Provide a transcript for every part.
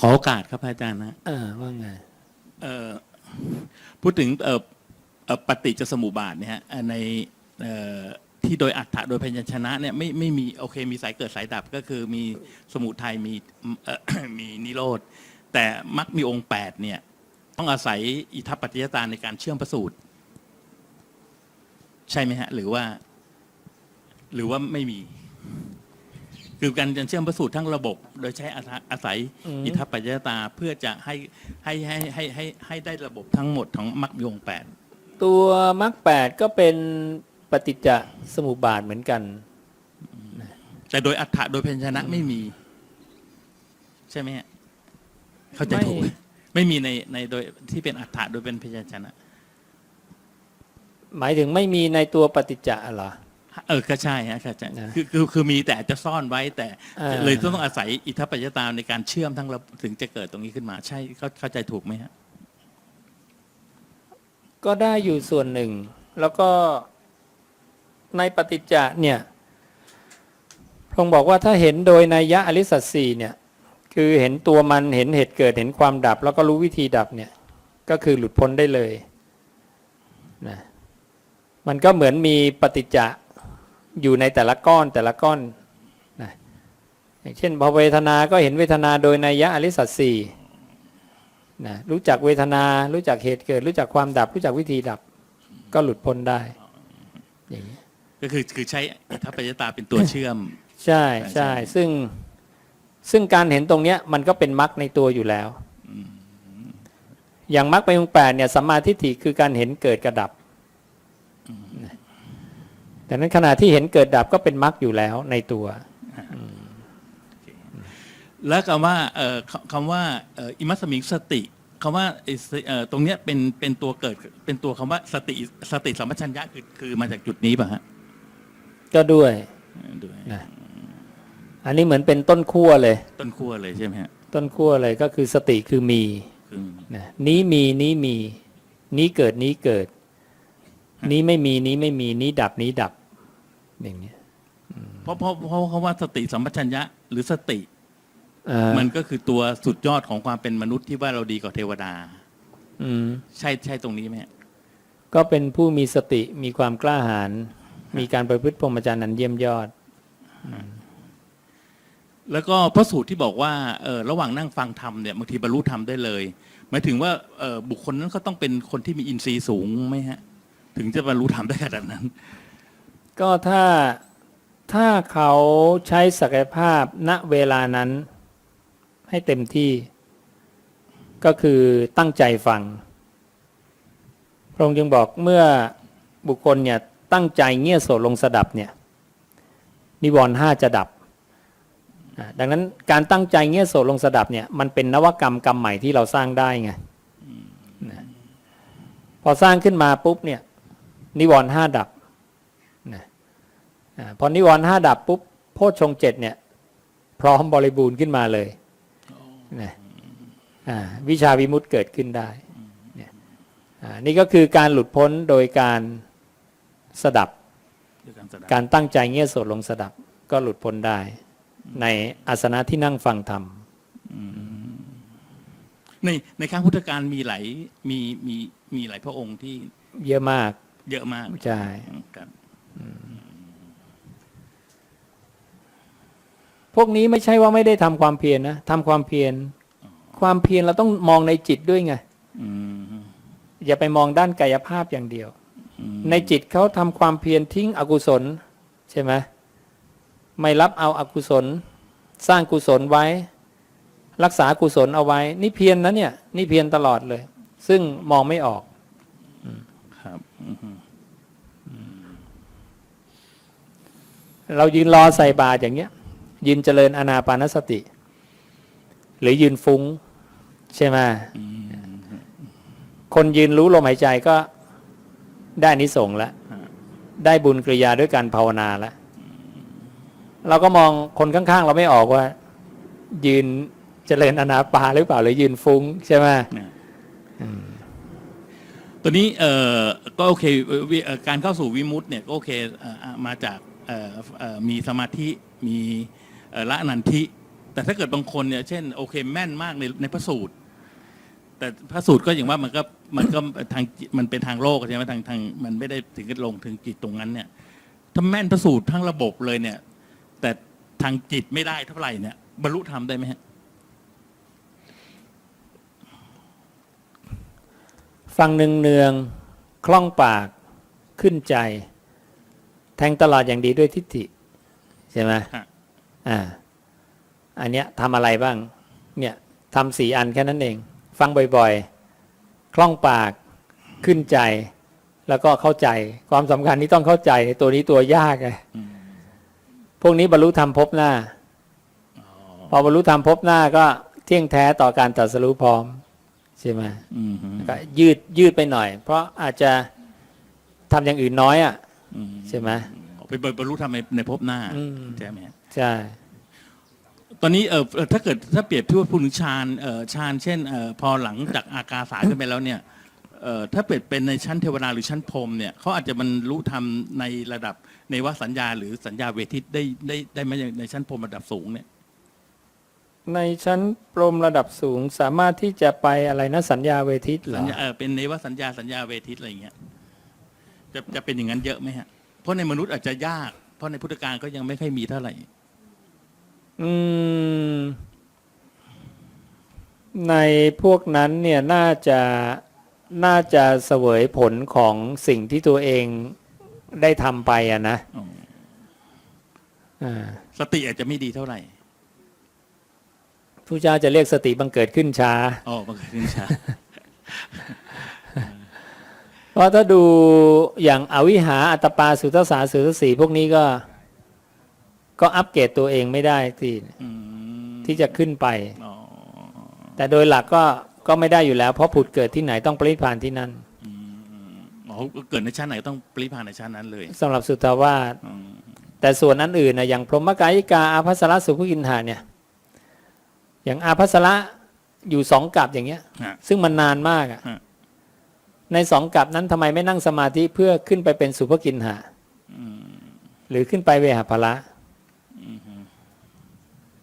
ขอโอกาสครับอาจารย์นะอ่าว่าไงเอ่อพูดถึงเอ่อเอ่อปฏิจจสมุปบาทเนี่ยฮะเอ่อในเอ่อที่โดยอัฏฐะโดยพยัญชนะเนี่ยไม่ไม่มีโอเคมีสายเกิดสายดับก็คือมีสมุทัยมีเอ่อ มีนิโรธแต่มักมีองค์แปดเนี่ยต้องอาศัยอิทัปปัจจยตาในการเชื่อมประสูตรใช่ไหมฮะ หรือว่า หรือว่าไม่มี คือการเชื่อมประสูตรทั้งระบบ โดยใช้อาศัยอาศัยอืมอิทัปปัจจยตาเพื่อจะให้ให้ให้ให้ให้ให้ได้ระบบทั้งหมดของมรรคมีองค์แปดตัวมรรคแปดก็เป็นปฏิจจสมุปบาทเหมือนกัน แต่โดยอัฏฐะโดยพยัญชนะไม่มี ใช่ไหมฮะเข้าใจถูกไหมไม่ไม่มีในในโดยที่เป็นอัฏฐะโดยเป็นพยัญชนะ หมายถึงไม่มีในตัวปฏิจจะเหรอ เออก็ใช่ฮะเข้าใจนะคือคือคือมีแต่อาจจะซ่อนไว้แต่อ่าเลยต้องอาศัยอิทัปปัจจยตาในการเชื่อมทั้งระบบถึงจะเกิดตรงนี้ขึ้นมา ใช่เข้าเข้าใจถูกไหมฮะ ก็ได้อยู่ส่วนหนึ่ง แล้วก็ในปฏิจจะเนี่ยพระองค์บอกว่าถ้าเห็นโดยนัยยะอริสัตสีเนี่ย คือเห็นตัวมันเห็นเหตุเกิดเห็นความดับ แล้วก็รู้วิธีดับเนี่ย ก็คือหลุดพ้นได้เลยนะมันก็เหมือนมีปฏิจจะ อยู่ในแต่ละก้อนแต่ละก้อนนะอย่างเช่นพอเวทนา ก็เห็นเวทนาโดยนัยยะอริสัตสีนะรู้จักเวทนา รู้จักเหตุเกิด รู้จักความดับ รู้จักวิธีดับ ก็หลุดพ้นได้อย่างนี้ก็คือคือใช้อิทัปปัจจยตาเป็นตัวเชื่อมใช่ใช่ใช่ซึ่งซึ่งการเห็นตรงเนี้ยมันก็เป็นมรรคในตัวอยู่แล้ว อย่างมรรคไปองแปดเนี่ยสัมมาทิฏฐิคือการเห็นเกิดกระดับ แต่นั้นขณะที่เห็นเกิดดับก็เป็นมรรคอยู่แล้วในตัวแล้วคำว่าเอ่อคคำว่าเอ่ออิมัสมิงสติคำว่าไอ้สเอ่อตรงเนี้ยเป็นเป็นตัวเกิดเป็นตัวคำว่าสติสติสัมปชัญญะคือคือมาจากจุดนี้ป่ะฮะก็ด้วยเออด้วยนะอันนี้เหมือนเป็นต้นขั้วเลย ต้นขั้วเลยใช่ไหมฮะต้นขั้วเลยก็คือสติคือมีคือนะนี้มีนี้มี นี้เกิดนี้เกิด นี้ไม่มีนี้ไม่มีนี้ดับนี้ดับ อย่างเนี้ยเพราะเพราะเพราะคำว่าสติสัมปชัญญะ หรือสติ เอ่อมันก็คือตัวสุดยอดของความเป็นมนุษย์ที่ว่าเราดีกว่าเทวดา อืม ใช่ใช่ตรงนี้ไหมฮะก็เป็นผู้มีสติมีความกล้าหาญมีการประพฤติพรหมจรรย์นันเยี่ยมยอด แล้วก็พระสูตรที่บอกว่าเออระหว่างนั่งฟังธรรมเนี่ยบางทีบรรลุธรรมได้เลยหมายถึงว่าเออบุคคลนั้นเขาต้องเป็นคนที่มีอินทรีย์สูงไหมฮะ ถึงจะบรรลุธรรมได้ขนาดนั้น ก็ถ้าถ้าเขาใช้ศักยภาพณเวลานั้น ให้เต็มที่ ก็คือตั้งใจฟัง พระองค์จึงบอกเมื่อบุคคลเนี่ยตั้งใจเงี่ยโสดลงสดับเนี่ยนิวรณ์ห้าจะดับ ดังนั้นการตั้งใจเงี่ยโสดลงสดับเนี่ยมันเป็นนวกรรมกรรมใหม่ที่เราสร้างได้ไงพอสร้างขึ้นมาปุ๊บเนี่ยนิวรณ์ห้าดับ พอนิวรณ์ห้าดับปุ๊บโพชฌงค์เจ็ดเนี่ย พร้อมบริบูรณ์ขึ้นมาเลยนะอ่าวิชาวิมุตติเกิดขึ้นได้เนี่ยอ่านี่ก็คือการหลุดพ้นโดยการสดับด้วยการแสดงการตั้งใจเงี่ยโสดลงสดับก็หลุดพ้นได้ ในอาสนะที่นั่งฟังธรรมในในครั้งพุทธกาลมีหลายมีมีมีหลายพระองค์ที่เยอะมาก เยอะมากใช่ครับ พวกนี้ไม่ใช่ว่าไม่ได้ทำความเพียรนะทำความเพียร ความเพียรเราต้องมองในจิตด้วยไงอืมอย่าไปมองด้านกายภาพอย่างเดียวอืมในจิตเขาทำความเพียรทิ้งอกุศล ใช่ไหมไม่รับเอาอากุศล สร้างกุศลไว้ รักษากุศลเอาไว้ นี่เพียรนนะเนี่ย นี่เพียรตลอดเลย ซึ่งมองไม่ออกครับอืมเรายืนรอใส่บาตรอย่างเงี้ย ยืนเจริญอนาปานสติ หรือยืนฟุง้ง ใช่ไหมคนยืนรู้ลมหายใจก็ได้นิสงแล้วได้บุญกริยาด้วยการภาวนาแล้วเราก็มองคนข้างๆ เราไม่ออกว่า ยืนเจริญอนาปาหรือเปล่าหรือยืนฟุ้ง ใช่ไหมตัวนี้เออก็โอเคการเข้าสู่วิมุตติเนี่ยก็โอเคอมาจากมีสมาธิมี ละอนันทิ แต่ถ้าเกิดบางคนเนี่ยเช่นโอเคแม่นมากในในพระสูตร แต่พระสูตรก็อย่างว่ามันก็มันก็ทางจิตมันเป็นทางโลกใช่ไหมทางทางมันไม่ได้ถึงกับลงถึงจิตตรงนั้นเนี่ยถ้าแม่นพระสูตรทั้งระบบเลยเนี่ย แต่ทางจิตไม่ได้เท่าไหร่เนี่ยบรรลุธรรมได้ไหมฮะฟังเนืองเนืองๆคล่องปากขึ้นใจ แทงตลอดอย่างดีด้วยทิฏฐิใช่ไหมฮะ อ่าอันเนี้ยทำอะไรบ้าง เนี่ยทำสี่อันแค่นั้นเอง ฟังบ่อยๆ คล่องปากขึ้นใจ แล้วก็เข้าใจความสำคัญที่ต้องเข้าใจตัวนี้ตัวยากไงอืมพวกนี้บรรลุธรรมพบหน้าพอบรรลุธรรมพบหน้าก็เที่ยงแท้ต่อการตรัสรู้พร้อมใช่ไหมอืมฮึก็ยืดยืดไปหน่อย เพราะอาจจะทำอย่างอื่นน้อยอะอืมใช่ไหมไปบรรลุธรรมในในภพหน้าอืมใช่ไหมฮะ ใช่ ตอนนี้เออเอ่อถ้าเกิดถ้าเปรียบเทียบพูดถึงฌานเอ่อฌานเช่นเอ่อพอหลังจากอากาสาขึ้นไปแล้วเนี่ยเอ่อถ้าเปรียบเป็นในชั้นเทวดาหรือชั้นพรหมเนี่ยเขาอาจจะบรรลุธรรมในระดับในวสัญญาหรือสัญญาเวทิตได้ได้ได้ไหมอย่างในชั้นพรหมระดับสูงเนี่ยในชั้นปรมระดับสูงสามารถที่จะไปอะไรนะสัญญาเวทิตเหรสัอญญาเออเป็นในวสัญญาสัญญาเวทิตอะไรอย่างเงี้ยจะจะเป็นอย่างนั้นเยอะไหมฮะเพราะในมนุษย์อาจจะยาก เพราะในพุทธการก็ยังไม่ค่อยมีเท่าไหร่อืม ในพวกนั้นเนี่ยน่าจะน่าจะเสวยผลของสิ่งที่ตัวเองได้ทำไปอะนะอ๋ออ่าสติอาจจะไม่ดีเท่าไหร่ผู้เจ้าจะเรียกสติบังเกิดขึ้นช้าอ๋อบังเกิดขึ้นช้าเพราะถ้าดูอย่างอวิหาอัตปาสุทธสาสุทธสีพวกนี้ก็ ก็อัปเกรดตัวเองไม่ได้ที่อืมที่จะขึ้นไปอ๋อแต่โดยหลักก็ก็ไม่ได้อยู่แล้ว เพราะผุดเกิดที่ไหนต้องปรินิพพานที่นั่นอืมอ๋อเกิดในชั้นไหนต้องปริพานในชั้นนั้นเลยสำหรับสุทธาวาสอืมแต่ส่วนนั้นอื่นนะอย่างพรหมกายิกาอาภัสระสุภกินหาเนี่ย อย่างอาภัสระอยู่สองกับอย่างเงี้ยฮะซึ่งมันนานมากอะฮะในสองกับนั้นทำไมไม่นั่งสมาธิเพื่อขึ้นไปเป็นสุภกินหาอืมหรือขึ้นไปเวหาภละอืมฮึ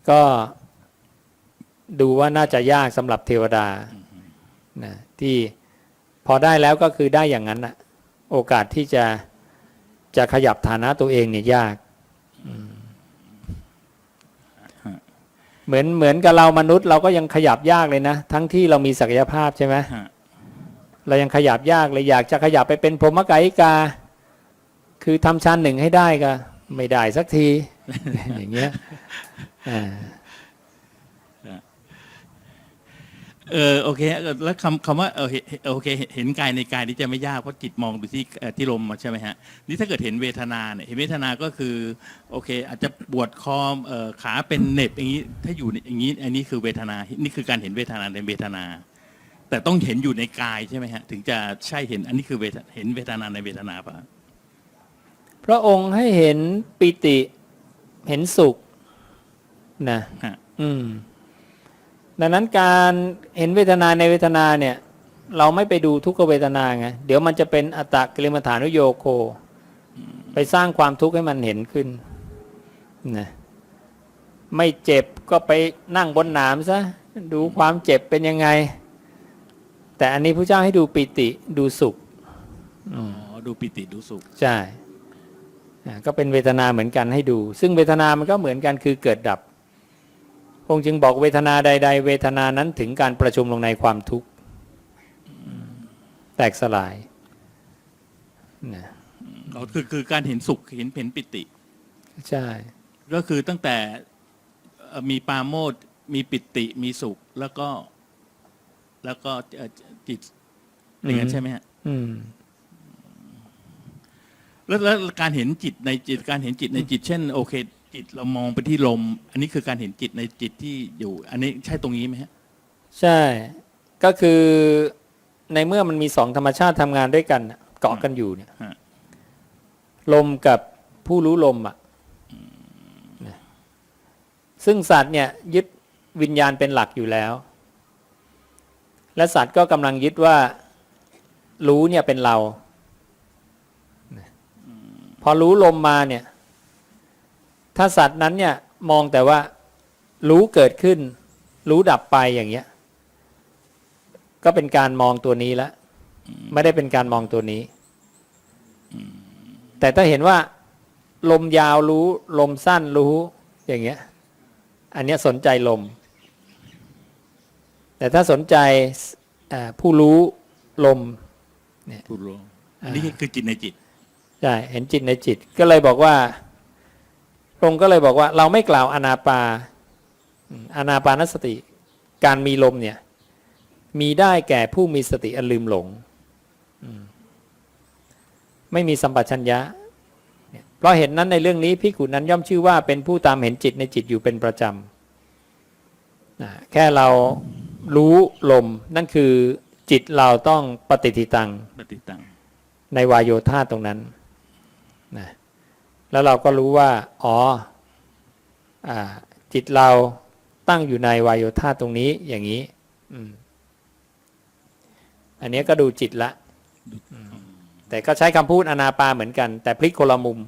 ก็ดูว่าน่าจะยากสำหรับเทวดานะที่พอได้แล้วก็คือได้อย่างนั้นนะโอกาสที่จะจะขยับฐานะตัวเองเนี่ยยากอืมเหมือนเหมือนกับเรามนุษย์เราก็ยังขยับยากเลยนะ ทั้งที่เรามีศักยภาพใช่ไหมฮะเรายังขยับยากเลยอยากจะขยับไปเป็นพรหมกายิกา คือทำชั้นหนึ่งให้ได้ก็ไม่ได้สักที อย่างเงี้ยอ่าเออโอเคฮะเออแล้วคำคำว่าเออเห็นโอเค เห็นกายในกายนี่จะไม่ยากเพราะจิตมองไปที่เอ่อที่ลมใช่ไหมฮะนี่ถ้าเกิดเห็นเวทนาเนี่ยเห็นเวทนาก็คือโอเค อาจจะปวดคอเอ่อขาเป็นเหน็บอย่างนี้ถ้าอยู่ในอย่างนี้อันนี้คือเวทนานี่คือการเห็นเวทนาในเวทนา แต่ต้องเห็นอยู่ในกายใช่ไหมฮะถึงจะใช่เห็นอันนี้คือเวทเห็นเวทนาในเวทนาปะพระองค์ให้เห็นปิติ เห็นสุขนะฮะอืมดังนั้นการเห็นเวทนาในเวทนาเนี่ย เราไม่ไปดูทุกขเวทนาไงเดี๋ยวมันจะเป็นอัตตกิลมัฐานุโยโค ไปสร้างความทุกข์ให้มันเห็นขึ้นนะไม่เจ็บก็ไปนั่งบนหนามซะดูความเจ็บเป็นยังไง แต่อันนี้พระเจ้าให้ดูปิติดูสุขอ๋อดูปิติดูสุขใช่อ่า ก็เป็นเวทนาเหมือนกันให้ดู ซึ่งเวทนามันก็เหมือนกันคือเกิดดับองค์จึงบอกเวทนาใด ๆ เวทนานั้นถึงการประชุมลงในความทุกข์ แตกสลายนะอ๋อคือคือการเห็นสุขเห็นเห็นปิติ ใช่ ก็คือตั้งแต่เอ่อมีปราโมดมีปิติมีสุขแล้วก็ แล้วก็เอ่อจิตอย่างนั้นใช่ไหมฮะอืม แล้วแล้วการเห็นจิตในจิตการเห็นจิตในจิต เช่น โอเค จิตเรามองไปที่ลม อันนี้คือการเห็นจิตในจิตที่อยู่ อันนี้ใช่ตรงนี้ไหมฮะใช่ ก็คือในเมื่อมันมีสองธรรมชาติทำงานด้วยกันน่ะเกาะกันอยู่เนี่ยฮะลมกับผู้รู้ลมอะนะซึ่งสัตว์เนี่ยยึดวิญญาณเป็นหลักอยู่แล้ว และสัตว์ก็กำลังยึดว่ารู้เนี่ยเป็นเรานะ พอรู้ลมมาเนี่ย ถ้าสัตว์นั้นเนี่ยมองแต่ว่ารู้เกิดขึ้น รู้ดับไปอย่างเงี้ย ก็เป็นการมองตัวนี้แล้วไม่ได้เป็นการมองตัวนี้ แต่ถ้าเห็นว่า ลมยาวรู้ ลมสั้นรู้อย่างเงี้ย อันเนี้ยสนใจลม แต่ถ้าสนใจอ่าผู้รู้ลมผู้รู้อันนี้คือจิตในจิต ใช่เห็นจิตในจิตก็เลยบอกว่าพระองค์ก็เลยบอกว่า เราไม่กล่าวอนาปาอืมอนาปานสติ การมีลมเนี่ย มีได้แก่ผู้มีสติอันลืมหลงอืมไม่มีสัมปชัญญะเนี่ยเพราะเห็นนั้นในเรื่องนี้พิกุนั้นย่อมชื่อว่าเป็นผู้ตามเห็นจิตในจิตอยู่เป็นประจำนะแค่เรารู้ลมนั่นคือจิตเราต้องปฏิทิตังปฏิตังในวายโยธาตรงนั้นนะ แล้วเราก็รู้ว่า อ๋ออจิตเราตั้งอยู่ในวายโยธาตรงนี้อย่างนี้อันนี้ก็ดูจิตละ แต่ก็ใช้คำพูดอนาปาเหมือนกัน แต่พลิกคนละมุม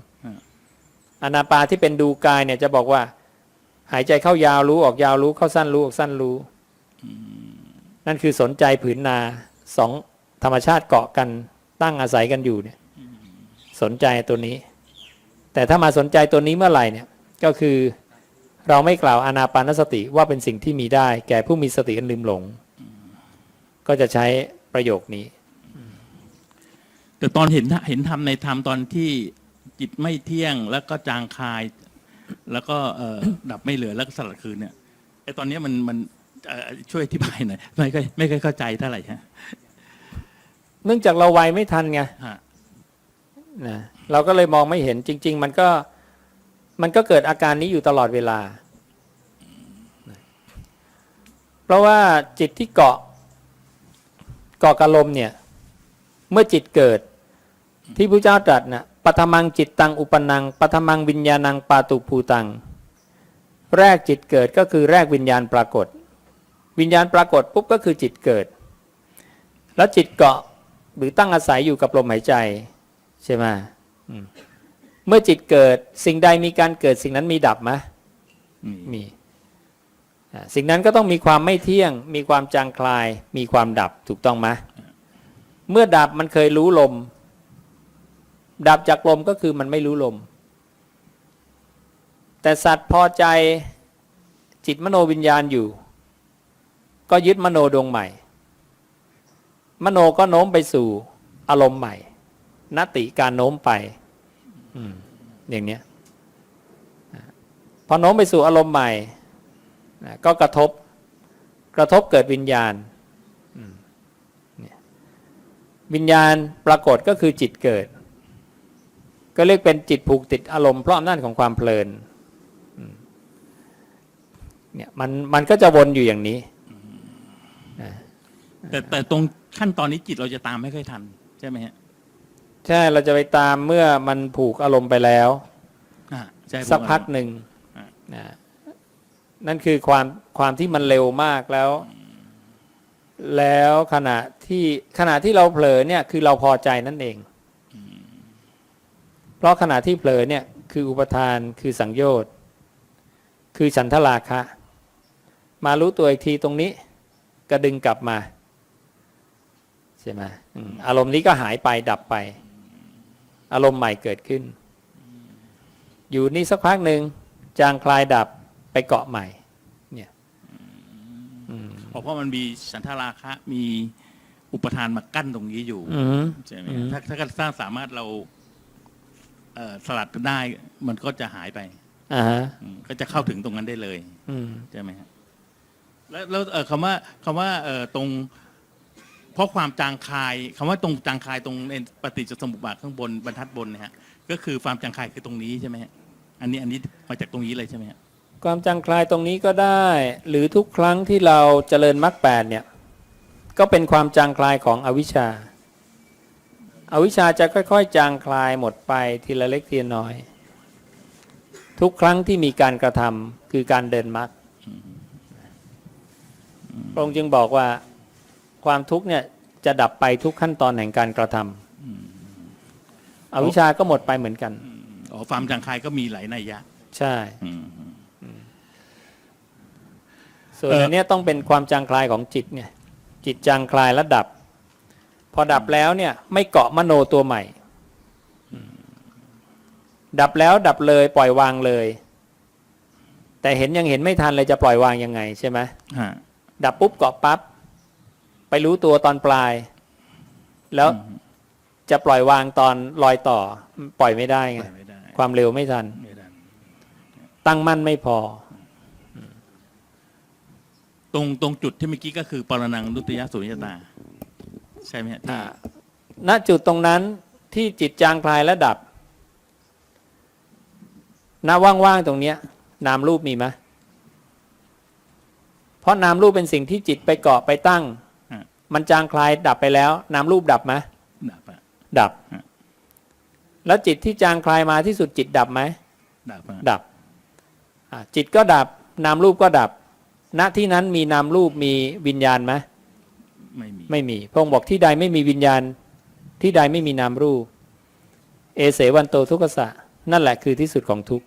อนาปาที่เป็นดูกายเนี่ยจะบอกว่า หายใจเข้ายาวรู้ออกยาวรู้เข้าสั้นรู้ออกสั้นรู้นั่นคือสนใจผืนนาสองธรรมชาติเกาะกันตั้งอาศัยกันอยู่เนี่ย สนใจตัวนี้ แต่ถ้ามาสนใจตัวนี้เมื่อไหร่เนี่ยก็คือเราไม่กล่าวอานาปานสติว่าเป็นสิ่งที่มีได้ แก่ผู้มีสติอันลืมหลง ก็จะใช้ประโยคนี้แต่ตอนเห็นเห็นธรรมในธรรมตอนที่จิตไม่เที่ยงแล้วก็จางคาย แล้วก็เอ่อดับไม่เหลือแล้วก็สลัดคืนเนี่ยไอตอนเนี้ยมันมันเอ่อช่วยอธิบายหน่อยไม่ค่อยไม่ค่อยเข้าใจเท่าไหร่ฮะเนื่องจากเราไวไม่ทันไงฮะนะ เราก็เลยมองไม่เห็นจริง ๆ มันก็มันก็เกิดอาการนี้อยู่ตลอดเวลา เพราะว่าจิตที่เกาะเกาะกะลมเนี่ย เมื่อจิตเกิดที่พระเจ้าตรัสนะปัทมังจิตตังอุปนังปัทมังวิญญาณังปาตุภูตัง แรกจิตเกิดก็คือแรกวิญญาณปรากฏ วิญญาณปรากฏปุ๊บก็คือจิตเกิด แล้วจิตเกาะหรือตั้งอาศัยอยู่กับลมหายใจใช่ไหม เมื่อจิตเกิดสิ่งใดมีการเกิดสิ่งนั้นมีดับไหมมีมีอ่าสิ่งนั้นก็ต้องมีความไม่เที่ยง มีความจางคลาย มีความดับถูกต้องไหมเมื่อดับมันเคยรู้ลม ดับจากลมก็คือมันไม่รู้ลม แต่สัตว์พอใจจิตมโนวิญญาณอยู่ ก็ยึดมโนดวงใหม่ มโนก็โน้มไปสู่อารมณ์ใหม่ นติการโน้มไปอย่างเนี้ยพอโน้มไปสู่อารมณ์ใหม่ก็กระทบกระทบเกิดวิญญาณวิญญาณปรากฏก็คือจิตเกิด ก็เรียกเป็นจิตผูกติดอารมณ์เพราะอำนาจของความเพลินเนี่ยมันมันก็จะวนอยู่อย่างนี้แต่แต่ตรงขั้นตอนนี้จิตเราจะตามไม่ค่อยทัน ใช่ไหมฮะ ใช่เราจะไปตามเมื่อมันผูกอารมณ์ไปแล้ว อ่าใช่ผมสักพักหนึ่งอ่านะนั่นคือความความที่มันเร็วมากแล้ว แล้วขณะที่ขณะที่เราเผลอเนี่ยคือเราพอใจนั่นเอง เพราะขณะที่เผลอเนี่ยคืออุปทานคือสังโยชน์ คือฉันทราคะ มารู้ตัวอีกทีตรงนี้ก็ดึงกลับมา ใช่ไหมอืมอารมณ์นี้ก็หายไปดับไป อารมณ์ใหม่เกิดขึ้น อยู่นี่สักพักหนึ่งจางคลายดับไปเกาะใหม่ เนี่ยอืมเพราะเพราะมันมีสันทราคะมีอุปทานมากั้นตรงนี้อยู่อืมใช่ไหมอืมถ้าถ้าถ้าสามารถเราเอ่อสลัดได้มันก็จะหายไปอ่าฮะอืมก็จะเข้าถึงตรงนั้นได้เลยอืมใช่ไหมฮะแล้วแล้วเอ่อคำว่าคำว่าเอ่อตรง เพราะความจางคายคำว่าตรงจางคายตรงในปฏิจจสมุปบาทข้างบนบรรทัดบนเนะฮะก็คือความจางคายคือตรงนี้ใช่ไหมฮะอันนี้อันนี้มาจากตรงนี้เลยใช่ไหมฮะความจางคลายตรงนี้ก็ได้ หรือทุกครั้งที่เราเจริญมรรคแปดเนี่ยก็เป็นความจางคลายของอวิชชาอาวิชชาจะค่อย ๆ จางคลายหมดไปทีละเล็กทีละน้อย ทุกครั้งที่มีการกระทำคือการเดินมรรคพระองค์จึงบอกว่า ความทุกข์เนี่ยจะดับไปทุกขั้นตอนแห่งการกระทำอวิชชาก็หมดไปเหมือนกันอ๋อความจางคายก็มีหลายนัยยะ ใช่อืมส่วนเอ่ออัอันเนี้ยต้องเป็นความจางคลายของจิตเนี่ย จิตจางคลายแล้วดับ พอดับแล้วเนี่ย ไม่เกาะมโนตัวใหม่ ดับแล้วดับเลยปล่อยวางเลย แต่เห็นยังเห็นไม่ทันเลยจะปล่อยวางยังไงใช่ไหมฮะดับปุ๊บเกาะปั๊บไป รู้ตัวตอนปลาย แล้วจะปล่อยวางตอนลอยต่อ ปล่อยไม่ได้ไปไงไม่ได้ความเร็วไม่ทันไม่ได้ตั้งมั่นไม่พอ ตรงตรงจุดที่เมื่อกี้ก็คือปรนังนุตยสุญญตา ใช่ไหมฮะที่อ่าณจุดตรงนั้นที่จิตจางคลายและดับณว่างๆตรงเนี้ย นามรูปมีไหมเพราะนามรูปเป็นสิ่งที่จิตไปเกาะไปตั้งฮะ มันจางคลายดับไปแล้ว นามรูปดับไหมดับอะดับฮะแล้วจิตที่จางคลายมาที่สุดจิตดับไหมดับอะดับอะจิตก็ดับ นามรูปก็ดับ ณที่นั้นมีนามรูปมีวิญญาณไหมไม่มีไม่มีพระองค์บอกที่ใดไม่มีวิญญาณ ที่ใดไม่มีนามรูป เอเสวันโตทุกขสะนั่นแหละคือที่สุดของทุกข์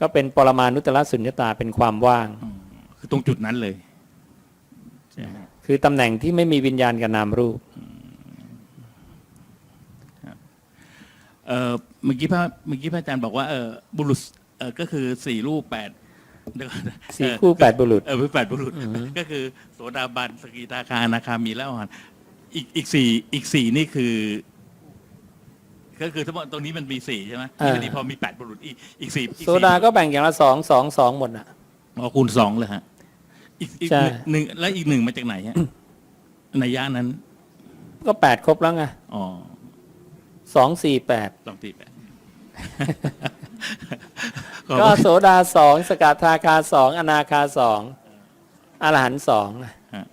ก็เป็นปรมานุตตรสุญญตาเป็นความว่างอ๋อคือตรงจุดนั้นเลยใช่ไหม คือตำแหน่งที่ไม่มีวิญญาณกับนามรูปเออเมื่อกี้พระเมื่อกี้พระอาจารย์บอกว่าเออบุรุษเออก็คือสี่รูปแปดเดี๋ยวก่อนนะสี่เออคู่แปดบุรุษเออเป็นแปดบุรุษ ก็คือโสดาบันสกิทาคานาคามีและอรหันต์อีกอีกสี่อีกสี่นี่คือ ก็คือทั้งหมดตรงนี้มันมีสี่ใช่ไหมอ่าทีนี้พอมีแปดบุรุษอีกอีกสี่อีกโซดาก็แบ่งอย่างละสองสองสองหมดน่ะอ๋อคูณสองเลยฮะ อีกอีกใช่ หนึ่งแล้วอีกหนึ่งมาจากไหนฮะในย่านั้น ก็แปดครบแล้วไงอ๋อสองสี่แปดลองตีแปดก็โสดาสองสกทาคาสองอนาคาสองอรหันต์สองน่ะฮะ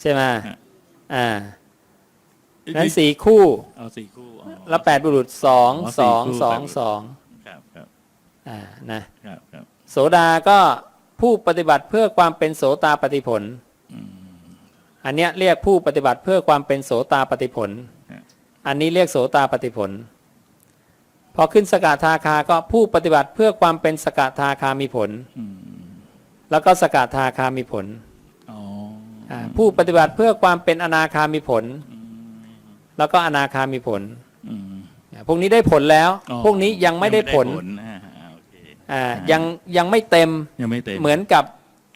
ใช่ไหมฮะ อ่านั้นสี่คู่เอาสี่คู่อ๋อ แล้วแปดบุรุษสองอ๋อสองสี่คู่สองแปดบุรุษ สองครับครับอ่านะครับครับโสดาก็ ผู้ปฏิบัติเพื่อความเป็นโสตาปฏิผลอันเนี้ยเรียกผู้ปฏิบัติเพื่อความเป็นโสตาปฏิผล อันนี้เรียกโสตาปฏิผล พอขึ้นสกทาคาก็ผู้ปฏิบัติเพื่อความเป็นสกทาคามีผลอืมแล้วก็สกทาคามีผลอ๋ออ่าผู้ปฏิบัติเพื่อความเป็นอนาคามีผล แล้วก็อนาคามีผลอืมอ่าพวกนี้ได้ผลแล้วอ๋อพวกนี้ยังไม่ได้ผลอ่าโอเค อ่ายังยังไม่เต็มยังไม่เต็มเหมือนกับ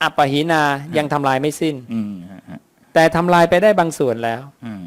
อัปปหินายังทำลายไม่สิ้น อืมฮะฮะแต่ทำลายไปได้บางส่วนแล้ว อ่า